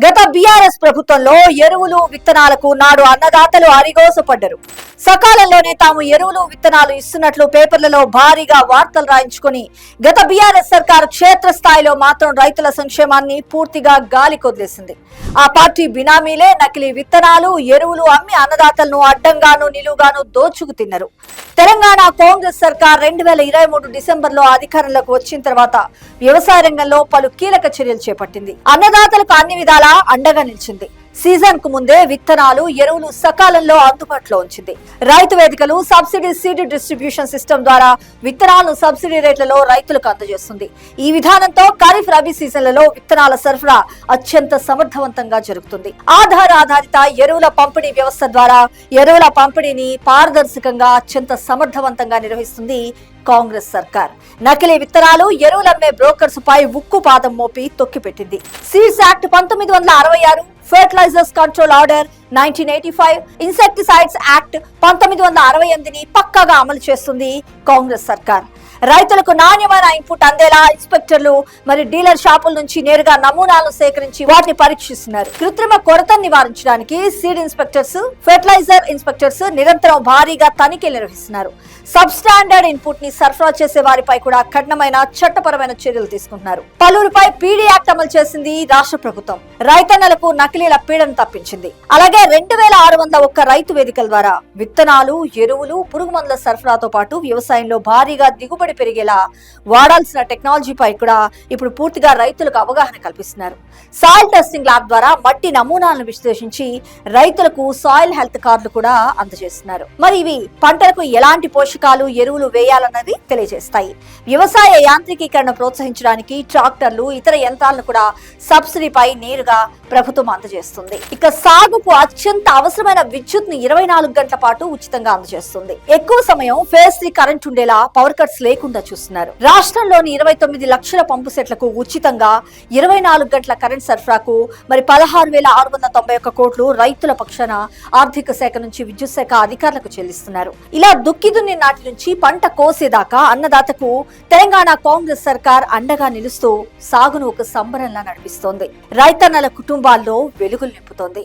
గత బీఆర్ఎస్ ప్రభుత్వంలో ఎరువులు విత్తనాలకు నాడు అన్నదాతలు అరిగోసపడ్డరు. సకాలంలోనే తాము ఎరువులు విత్తనాలు ఇస్తున్నట్లు పేపర్లలో భారీగా వార్తలు రాయించుకుని గత బీఆర్ఎస్ సర్కారు క్షేత్రస్థాయిలో మాత్రం రైతుల సంక్షేమాన్ని పూర్తిగా గాలి కొదిలేసింది. ఆ పార్టీ బినామీలే నకిలీ విత్తనాలు ఎరువులు అమ్మి అన్నదాతలను అడ్డంగాను నిలువుగాను దోచుకు తిన్నారు. తెలంగాణ కాంగ్రెస్ సర్కార్ రెండు వేల ఇరవై మూడు డిసెంబర్లో అధికారంలోకి వచ్చిన తర్వాత వ్యవసాయ రంగంలో పలు కీలక చర్యలు చేపట్టింది. అన్నదాతలకు అన్ని విధాల అండగా నిలిచింది. సీజన్కు ముందే విత్తనాలు ఎరువులు సకాలంలో అందుబాటులో ఉంచింది. రైతు వేదికలు సబ్సిడీ సీడ్ డిస్ట్రిబ్యూషన్ సిస్టమ్ ద్వారా విత్తనాలను సబ్సిడీ రేట్లలో రైతులకు అందజేస్తుంది. ఈ విధానంతో ఖరీఫ్ రబీ సీజన్లలో విత్తనాల సరఫరా అత్యంత సమర్థవంతంగా జరుగుతుంది. ఆధార్ ఆధారిత ఎరువుల పంపిణీ వ్యవస్థ ద్వారా ఎరువుల పంపిణీని పారదర్శకంగా అత్యంత సమర్థవంతంగా నిర్వహిస్తుంది కాంగ్రెస్ సర్కార్. నకిలీ విత్తనాలు ఎరువులమ్మే బ్రోకర్స్ పై ఉక్కు పాదం మోపి తొక్కిపెట్టింది. సీడ్స్ యాక్ట్ పంతొమ్మిది వందల అరవై ఆరు fertilizers control order nineteen eighty five insecticides act పంతొమ్మిది వందల అరవై ఎనిమిదిని పక్కాగా అమలు చేస్తుంది కాంగ్రెస్ సర్కార్. రైతులకు నాణ్యమైన ఇన్పుట్ అందేలా ఇన్స్పెక్టర్లు మరి డీలర్ షాపుల నుంచి నేరుగా నమూనాలను సేకరించి వాటిని పరీక్షిస్తున్నారు. కృత్రిమ కొరతను నివారించడానికి సీడ్ ఇన్స్పెక్టర్స్ ఫెర్టిలైజర్ ఇన్స్పెక్టర్స్ నిరంతరం భారీగా తనిఖీలు నిర్వహిస్తున్నారు. సబ్ స్టాండర్డ్ ఇన్పుట్ని సరఫరా చేసే వారిపై కూడా కఠినమైన చట్టపరమైన చర్యలు తీసుకుంటున్నారు. పలువురిపై పీడీ యాక్ట్ అమలు చేసింది రాష్ట్ర ప్రభుత్వం. రైతన్నలకు నకిలీల పీడను తప్పించింది. అలాగే రెండు వేల ఆరు వందల ఒక్క రైతు వేదికల ద్వారా విత్తనాలు ఎరువులు పురుగు మందుల సరఫరాతో పాటు వ్యవసాయంలో భారీగా దిగుబడి పెరిగేలా వాడాల్సిన టెక్నాలజీపై కూడా ఇప్పుడు పూర్తిగా రైతులకు అవగాహన కల్పిస్తున్నారు. సాయిల్ టెస్టింగ్ ల్యాబ్ ద్వారా మట్టి నమూనాలను విశ్లేషించి రైతులకు సాయిల్ హెల్త్ కార్డులు కూడా అందజేస్తున్నారు. మరి ఇవి పంటలకు ఎలాంటి పోషకాలు ఎరువులు వేయాలన్నది తెలియజేస్తాయి. వ్యవసాయ యాంత్రికీకరణ ప్రోత్సహించడానికి ట్రాక్టర్లు ఇతర యంత్రాలను కూడా సబ్సిడీపై నేరుగా ప్రభుత్వం అందజేస్తుంది. ఇక సాగుకు అత్యంత అవసరమైన విద్యుత్ని ఇరవై నాలుగు గంటల పాటు ఉచితంగా అందజేస్తుంది. ఎక్కువ సమయం ఫేస్ త్రీ కరెంట్ ఉండేలా పవర్ కట్స్ లేకుండా చూస్తున్నారు. రాష్ట్రంలోని ఇరవై తొమ్మిది లక్షల పంపు సెట్లకు ఉచితంగా ఇరవై నాలుగు గంటల కరెంట్ సరఫరాకు మరి పదహారు వేల ఆరు వందల తొంభై ఒక్క కోట్లు రైతుల పక్షాన ఆర్థిక శాఖ నుంచి విద్యుత్ శాఖ అధికారులకు చెల్లిస్తున్నారు. ఇలా దుక్కి దున్ని నాటి నుంచి పంట కోసేదాకా అన్నదాతకు తెలంగాణ కాంగ్రెస్ సర్కార్ అండగా నిలుస్తూ సాగును ఒక సంబరంలా నడిపిస్తోంది. రైతన్నల కుటుంబాల్లో వెలుగులు నింపుతోంది.